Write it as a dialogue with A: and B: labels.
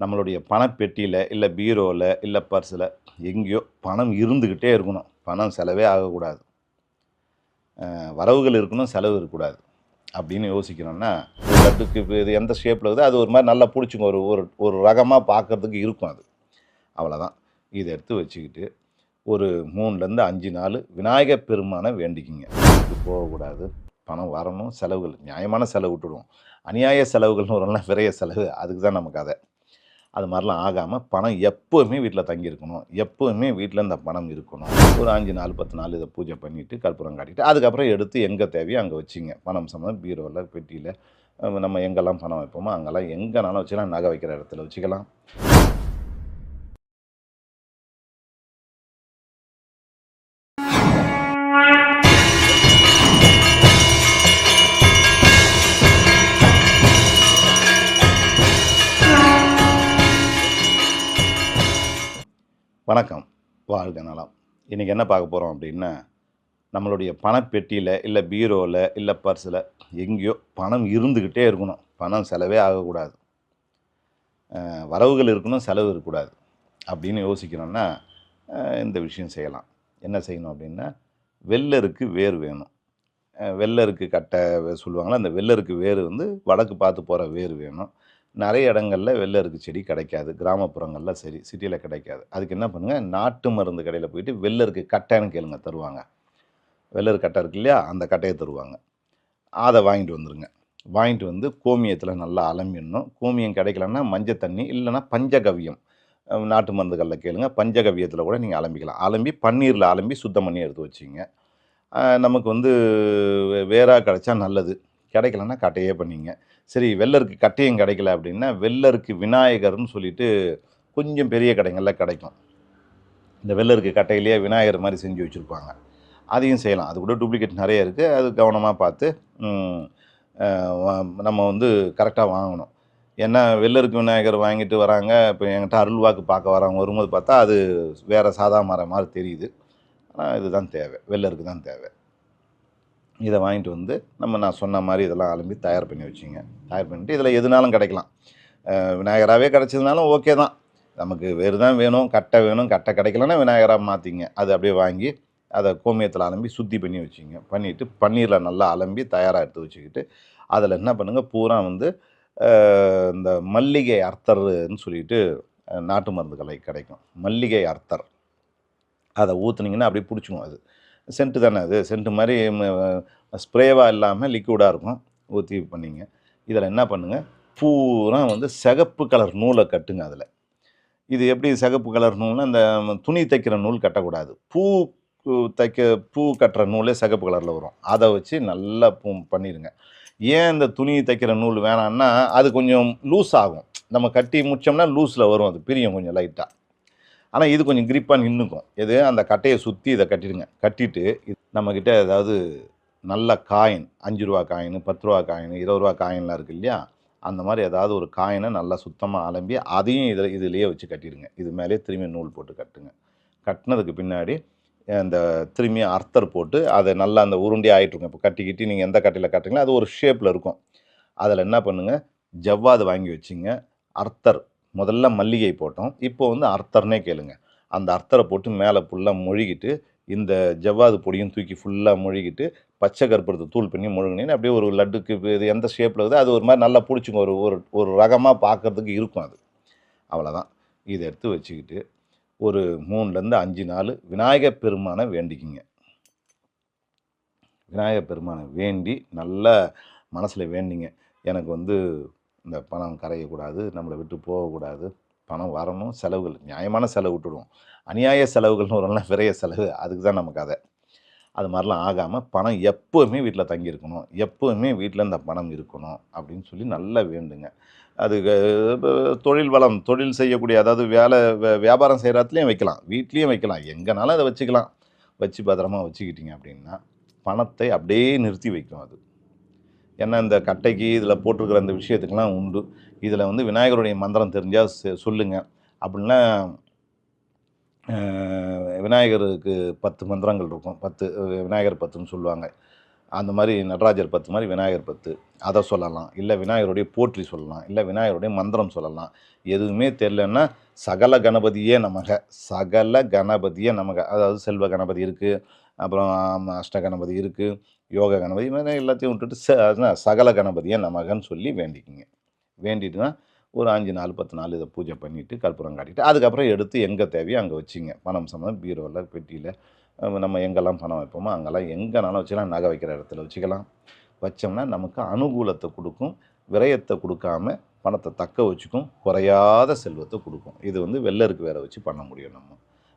A: நம்மளுடைய பணப்பெட்டியில் இல்லை பீரோவில் இல்லை பர்ஸில் எங்கேயோ பணம் இருந்துக்கிட்டே இருக்கணும். பணம் செலவே ஆகக்கூடாது. வரவுகள் இருக்கணும் செலவு இருக்கக்கூடாது. அப்படின்னு யோசிக்கணும்னா லட்டுக்கு இப்போ இது எந்த ஷேப்பில் இருக்குது அது ஒரு மாதிரி நல்லா பிடிச்சிங்க ஒரு ஒரு ஒரு ரகமாக பார்க்கறதுக்கு இருக்கும் அது. அவ்வளோதான் இதை எடுத்து வச்சுக்கிட்டு ஒரு மூணுலேருந்து அஞ்சு நாள் விநாயகர் பெருமானை வேண்டிக்கிங்க. இது போகக்கூடாது. பணம் வரணும் செலவுகள் நியாயமான செலவு விட்டுடுவோம். அநியாய செலவுகள்னு ஒரு விரைய செலவு. அதுக்கு தான் நமக்கு அதை அது மாதிரிலாம் ஆகாமல் பணம் எப்போவுமே வீட்டில் தங்கியிருக்கணும். எப்போவுமே வீட்டில் இந்த பணம் இருக்கணும். ஒரு அஞ்சு நாள் பத்து நாள் இதை பூஜை பண்ணிவிட்டு கற்பூரம் காட்டிட்டு அதுக்கப்புறம் எடுத்து எங்கே தேவையோ அங்கே வச்சிங்க. பணம் சம்மந்தம் பீரோவில் பெட்டியில் நம்ம எங்கெல்லாம் பணம் வைப்போமோ அங்கெல்லாம் எங்கேனாலும் வச்சுக்கலாம். நகை வைக்கிற இடத்துல வச்சுக்கலாம். வணக்கம். வாழ்க நலம். இன்றைக்கி என்ன பார்க்க போகிறோம் அப்படின்னா நம்மளுடைய பணப்பெட்டியில் இல்லை பீரோவில் இல்லை பர்ஸில் எங்கேயோ பணம் இருந்துக்கிட்டே இருக்கணும். பணம் செலவே ஆகக்கூடாது. வரவுகள் இருக்கணும் செலவு இருக்கக்கூடாது அப்படின்னு யோசிக்கணும்னா இந்த விஷயம் செய்யலாம். என்ன செய்யணும் அப்படின்னா வெள்ளருக்கு வேர் வேணும். வெள்ளருக்கு கட்டை சொல்லுவாங்களா அந்த வெள்ளருக்கு வேர் வந்து வடக்கு பார்த்து போகிற வேர் வேணும். நிறைய இடங்களில் வெள்ளருக்கு செடி கிடைக்காது. கிராமப்புறங்களில் சரி சிட்டியில் கிடைக்காது. அதுக்கு என்ன பண்ணுங்கள் நாட்டு மருந்து கடையில் போயிட்டு வெள்ளருக்கு கட்டைன்னு கேளுங்க தருவாங்க. வெள்ளரு கட்டை இருக்கு இல்லையா? அந்த கட்டையை தருவாங்க. அதை வாங்கிட்டு வந்துடுங்க வாங்கிட்டு வந்து கோமியத்தில் நல்லா அலம்பிடணும். கோமியம் கிடைக்கலன்னா மஞ்சள் தண்ணி இல்லைன்னா பஞ்சகவ்யம். நாட்டு மருந்துகளில் கேளுங்க. பஞ்சகவ்யத்தில் கூட நீங்கள் அலம்பிக்கலாம். அலம்பி பன்னீரில் அலம்பி சுத்தம் பண்ணி எடுத்து வச்சிங்க. நமக்கு வந்து வே- வேரா கிடைச்சா நல்லது. கிடைக்கலன்னா கட்டையே பண்ணிங்க. சரி வெள்ளருக்கு கட்டையும் கிடைக்கல அப்படின்னா வெள்ளருக்கு விநாயகர்னு சொல்லிட்டு கொஞ்சம் பெரிய கடைங்களில் கிடைக்கும். இந்த வெள்ளருக்கு கட்டையிலேயே விநாயகர் மாதிரி செஞ்சு வச்சுருப்பாங்க. அதையும் செய்யலாம். அது கூட டூப்ளிகேட் நிறைய இருக்குது அது கவனமாக பார்த்து நம்ம வந்து கரெக்டாக வாங்கணும். ஏன்னா வெள்ளருக்கு விநாயகர் வாங்கிட்டு வராங்க. இப்போ என்கிட்ட அருள்வாக்கு பார்க்க வராங்க வரும்போது பார்த்தா அது வேறு சாதா மரம் மாதிரி தெரியுது. ஆனால் இதுதான் தேவை. வெள்ளருக்கு தான் தேவை. இதை வாங்கிட்டு வந்து நம்ம நான் சொன்ன மாதிரி இதெல்லாம் அலம்பி தயார் பண்ணி வச்சுங்க. தயார் பண்ணிட்டு இதில் எதுனாலும் கிடைக்கலாம். விநாயகராகவே கிடச்சதுனாலும் ஓகே தான். நமக்கு வேறு தான் வேணும் கட்டை வேணும் கட்டை கிடைக்கலன்னா விநாயகராக மாற்றிங்க அது அப்படியே வாங்கி அதை கோமியத்தில் அலம்பி சுத்தி பண்ணி வச்சுங்க. பண்ணிவிட்டு பன்னீரில் நல்லா அலம்பி தயாராக எடுத்து வச்சுக்கிட்டு அதில் என்ன பண்ணுங்கள் பூரா வந்து இந்த மல்லிகை அர்த்தர்ன்னு சொல்லிட்டு நாட்டு மருந்து கலை கிடைக்கும். மல்லிகை அர்த்தர். அதை ஊற்றுனீங்கன்னா அப்படியே பிடிச்சிக்கும் அது. சென்ட்டு தானே அது? சென்ட்டு மாதிரி ஸ்ப்ரேவாக இல்லாமல் லிக்விடாக இருக்கும். ஊற்றி பண்ணிங்க. இதில் என்ன பண்ணுங்கள் பூரா வந்து சிகப்பு கலர் நூலை கட்டுங்க அதில். இது எப்படி சிகப்பு கலர் நூல்னா அந்த துணி தைக்கிற நூல் கட்டக்கூடாது. பூ தைக்க பூ கட்டுற நூலே சிகப்பு கலரில் வரும். அதை வச்சு நல்லா பூ பண்ணிடுங்க. ஏன் இந்த துணி தைக்கிற நூல் வேணான்னா அது கொஞ்சம் லூஸ் ஆகும். நம்ம கட்டி முடிச்சோம்னா லூஸில் வரும். அது பிரியும் கொஞ்சம் லைட்டாக. ஆனால் இது கொஞ்சம் கிரிப்பாக நின்றுக்கும் எது? அந்த கட்டையை சுற்றி இதை கட்டிடுங்க. கட்டிட்டு நம்மக்கிட்ட ஏதாவது நல்ல காயின் அஞ்சு ரூபா காயின் பத்து ரூபா காயின் இருபது ரூபா காயின்லாம் இருக்கு இல்லையா? அந்த மாதிரி ஏதாவது ஒரு காயினை நல்லா சுத்தமாக அலம்பி அதையும் இதில் இதுலேயே வச்சு கட்டிடுங்க. இது மேலே திரும்பி நூல் போட்டு கட்டுங்க. கட்டினதுக்கு பின்னாடி அந்த திரும்பி அர்த்தர் போட்டு அதை நல்லா அந்த உருண்டி ஆகிட்டுருங்க இப்போ கட்டி கிட்டி நீங்கள் எந்த கட்டையில் கட்டுறீங்களோ அது ஒரு ஷேப்பில் இருக்கும். அதில் என்ன பண்ணுங்கள் ஜவ்வாது வாங்கி வச்சிங்க. அர்த்தர் முதல்ல மல்லிகை போட்டோம். இப்போ வந்து அர்த்தர்னே கேளுங்க. அந்த அர்த்தரை போட்டு மேலே ஃபுல்லாக மொழிகிட்டு இந்த ஜவ்வாது பொடியும் தூக்கி ஃபுல்லாக மொழிகிட்டு பச்சை கற்பூரத்தை தூள் பண்ணி முழுங்கினீங்க அப்படியே ஒரு லட்டுக்கு இது எந்த ஷேப்பில் இருக்குது அது ஒரு மாதிரி நல்லா பிடிச்சிங்க ஒரு ஒரு ஒரு ரகமாக பார்க்கறதுக்கு இருக்கும் அது. அவ்வளோதான் இதை எடுத்து வச்சுக்கிட்டு ஒரு மூணுலேருந்து அஞ்சு நாள் விநாயகர் பெருமானை வேண்டிக்கிங்க. விநாயகர் பெருமானை வேண்டி நல்லா மனசில் வேண்டிங்க. எனக்கு வந்து இந்த பணம் கரையக்கூடாது நம்மளை விட்டு போகக்கூடாது. பணம் வரணும் செலவுகள் நியாயமான செலவு விட்டுடுவோம். அநியாய செலவுகள்னு ஒரு விரைய செலவு அதுக்கு தான் நமக்கு அதை அது மாதிரிலாம் ஆகாமல் பணம் எப்போவுமே வீட்டில் தங்கியிருக்கணும் எப்போவுமே வீட்டில் இந்த பணம் இருக்கணும் அப்படின்னு சொல்லி நல்லா வேண்டுங்க. அது தொழில் வளம் தொழில் செய்யக்கூடிய அதாவது வேலை வியாபாரம் செய்கிறத்துலேயும் வைக்கலாம் வீட்லேயும் வைக்கலாம் எங்கேனாலும் அதை வச்சுக்கலாம். வச்சு பத்திரமா வச்சுக்கிட்டீங்க அப்படின்னா பணத்தை அப்படியே நிறுத்தி வைக்கும் அது. ஏன்னா இந்த கட்டைக்கு இதில் போட்டிருக்கிற அந்த விஷயத்துக்கெல்லாம் உண்டு. இதில் வந்து விநாயகருடைய மந்திரம் தெரிஞ்சால் சொல்லுங்கள் அப்படின்னா விநாயகருக்கு பத்து மந்திரங்கள் இருக்கும். பத்து விநாயகர் பத்துன்னு சொல்லுவாங்க. அந்த மாதிரி நடராஜர் பத்து மாதிரி விநாயகர் பத்து. அதை சொல்லலாம். இல்லை விநாயகருடைய போற்றி சொல்லலாம். இல்லை விநாயகருடைய மந்திரம் சொல்லலாம். எதுவுமே தெரிலன்னா சகல கணபதியே நமக. சகல கணபதியே நமக. அதாவது செல்வ கணபதி இருக்குது அப்புறம் அஷ்ட கணபதி இருக்குது யோக கணபதி இது மாதிரி எல்லாத்தையும் விட்டுட்டு ச சகல கணபதியை நமகன்னு சொல்லி வேண்டிக்கிங்க. வேண்டிட்டு தான் ஒரு அஞ்சு நாள் பத்து நாள் இதை பூஜை பண்ணிவிட்டு கற்பூரம் காட்டிட்டு அதுக்கப்புறம் எடுத்து எங்கே தேவையோ அங்கே வச்சிங்க. பணம் சம்மந்தம் பீரோவில் பெட்டியில் நம்ம எங்கெல்லாம் பணம் வைப்போமோ அங்கெல்லாம் எங்கேனாலும் வச்சுக்கலாம் நகை வைக்கிற இடத்துல வச்சுக்கலாம். வச்சோம்னா நமக்கு அனுகூலத்தை கொடுக்கும் விரயத்தை கொடுக்காம பணத்தை தக்க வச்சுக்கும் குறையாத செல்வத்தை கொடுக்கும். இது வந்து வெள்ளருக்கு வேற வச்சு பண்ண முடியும் நம்ம.